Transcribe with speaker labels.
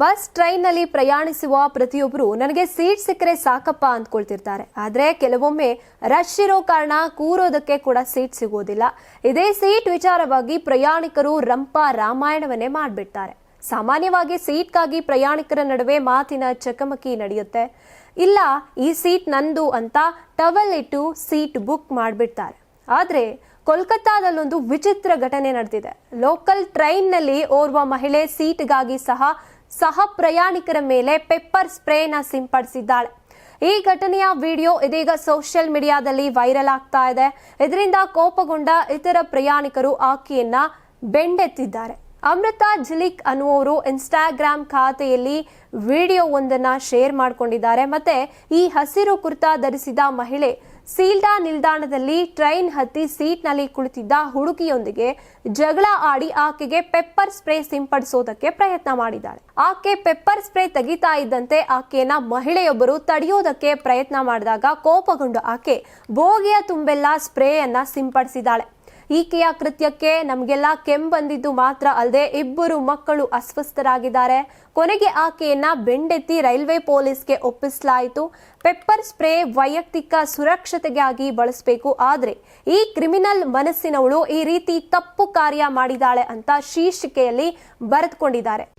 Speaker 1: Bus ಟ್ರೈನ್ನಲ್ಲಿ ಪ್ರಯಾಣಿಸುವ ಪ್ರತಿಯೊಬ್ಬರು ನನಗೆ ಸೀಟ್ ಸಿಕ್ಕರೆ ಸಾಕಪ್ಪ ಅಂದ್ಕೊಳ್ತಿರ್ತಾರೆ. ಆದರೆ ಕೆಲವೊಮ್ಮೆ ರಶ್ ಇರೋ ಕಾರಣ ಕೂರೋದಕ್ಕೆ ಕೂಡ ಸೀಟ್ ಸಿಗೋದಿಲ್ಲ. ಇದೇ ಸೀಟ್ ವಿಚಾರವಾಗಿ ಪ್ರಯಾಣಿಕರು ರಂಪ ರಾಮಾಯಣವನ್ನೇ ಮಾಡಿಬಿಡ್ತಾರೆ. ಸಾಮಾನ್ಯವಾಗಿ ಸೀಟ್ಗಾಗಿ ಪ್ರಯಾಣಿಕರ ನಡುವೆ ಮಾತಿನ ಚಕಮಕಿ ನಡೆಯುತ್ತೆ. ಇಲ್ಲ, ಈ ಸೀಟ್ ನಂದು ಅಂತ ಟವಲ್ ಇಟ್ಟು ಸೀಟ್ ಬುಕ್ ಮಾಡಿಬಿಡ್ತಾರೆ. ಆದ್ರೆ ಕೋಲ್ಕತ್ತಾದಲ್ಲೊಂದು ವಿಚಿತ್ರ ಘಟನೆ ನಡೆದಿದೆ. ಲೋಕಲ್ ಟ್ರೈನ್ನಲ್ಲಿ ಓರ್ವ ಮಹಿಳೆ ಸೀಟ್ಗಾಗಿ ಸಹ ಸಹ ಪ್ರಯಾಣಿಕರ ಮೇಲೆ ಪೆಪ್ಪರ್ ಸ್ಪ್ರೇನ ಸಿಂಪಡಿಸಿದ್ದಾಳೆ. ಈ ಘಟನೆಯ ವಿಡಿಯೋ ಇದೀಗ ಸೋಷಿಯಲ್ ಮೀಡಿಯಾದಲ್ಲಿ ವೈರಲ್ ಆಗ್ತಾ ಇದೆ. ಇದರಿಂದ ಕೋಪಗೊಂಡ ಇತರ ಪ್ರಯಾಣಿಕರು ಆಕೆಯನ್ನ ಬೆಂಡೆತ್ತಿದ್ದಾರೆ. ಅಮೃತ ಜಿಲಿಕ್ ಅನ್ನುವರು ಇನ್ಸ್ಟಾಗ್ರಾಮ್ ಖಾತೆಯಲ್ಲಿ ವಿಡಿಯೋ ಒಂದನ್ನ ಶೇರ್ ಮಾಡಿಕೊಂಡಿದ್ದಾರೆ. ಮತ್ತೆ ಈ ಹಸಿರು ಕುರ್ತಾ ಧರಿಸಿದ ಮಹಿಳೆ ಸೀಲ್ಡಾ ನಿಲ್ದಾಣದಲ್ಲಿ ಟ್ರೈನ್ ಹತ್ತಿ ಸೀಟ್ನಲ್ಲಿ ಕುಳಿತಿದ್ದ ಹುಡುಗಿಯೊಂದಿಗೆ ಜಗಳ ಆಡಿ ಆಕೆಗೆ ಪೆಪ್ಪರ್ ಸ್ಪ್ರೇ ಸಿಂಪಡಿಸೋದಕ್ಕೆ ಪ್ರಯತ್ನ ಮಾಡಿದ್ದಾಳೆ. ಆಕೆ ಪೆಪ್ಪರ್ ಸ್ಪ್ರೇ ತೆಗಿತಾ ಇದ್ದಂತೆ ಆಕೆಯನ್ನ ಮಹಿಳೆಯೊಬ್ಬರು ತಡೆಯೋದಕ್ಕೆ ಪ್ರಯತ್ನ ಮಾಡಿದಾಗ ಕೋಪಗೊಂಡು ಆಕೆ ಬೋಗಿಯ ತುಂಬೆಲ್ಲ ಸ್ಪ್ರೇಯನ್ನ ಸಿಂಪಡಿಸಿದ್ದಾಳೆ. ಈಕೆಯ ಕೃತ್ಯಕ್ಕೆ ನಮಗೆಲ್ಲ ಕೆಮ್ಮು ಬಂದಿದ್ದು ಮಾತ್ರ ಅಲ್ಲದೆ ಇಬ್ಬರು ಮಕ್ಕಳು ಅಸ್ವಸ್ಥರಾಗಿದ್ದಾರೆ. ಕೊನೆಗೆ ಆಕೆಯನ್ನ ಬೆಂಡೆತ್ತಿ ರೈಲ್ವೆ ಪೊಲೀಸ್ಗೆ ಒಪ್ಪಿಸಲಾಯಿತು. ಪೆಪ್ಪರ್ ಸ್ಪ್ರೇ ವೈಯಕ್ತಿಕ ಸುರಕ್ಷತೆಗಾಗಿ ಬಳಸಬೇಕು. ಆದರೆ ಈ ಕ್ರಿಮಿನಲ್ ಮನಸ್ಸಿನವಳು ಈ ರೀತಿ ತಪ್ಪು ಕಾರ್ಯ ಮಾಡಿದಾಳೆ ಅಂತ ಶೀರ್ಷಿಕೆಯಲ್ಲಿ ಬರೆದುಕೊಂಡಿದ್ದಾರೆ.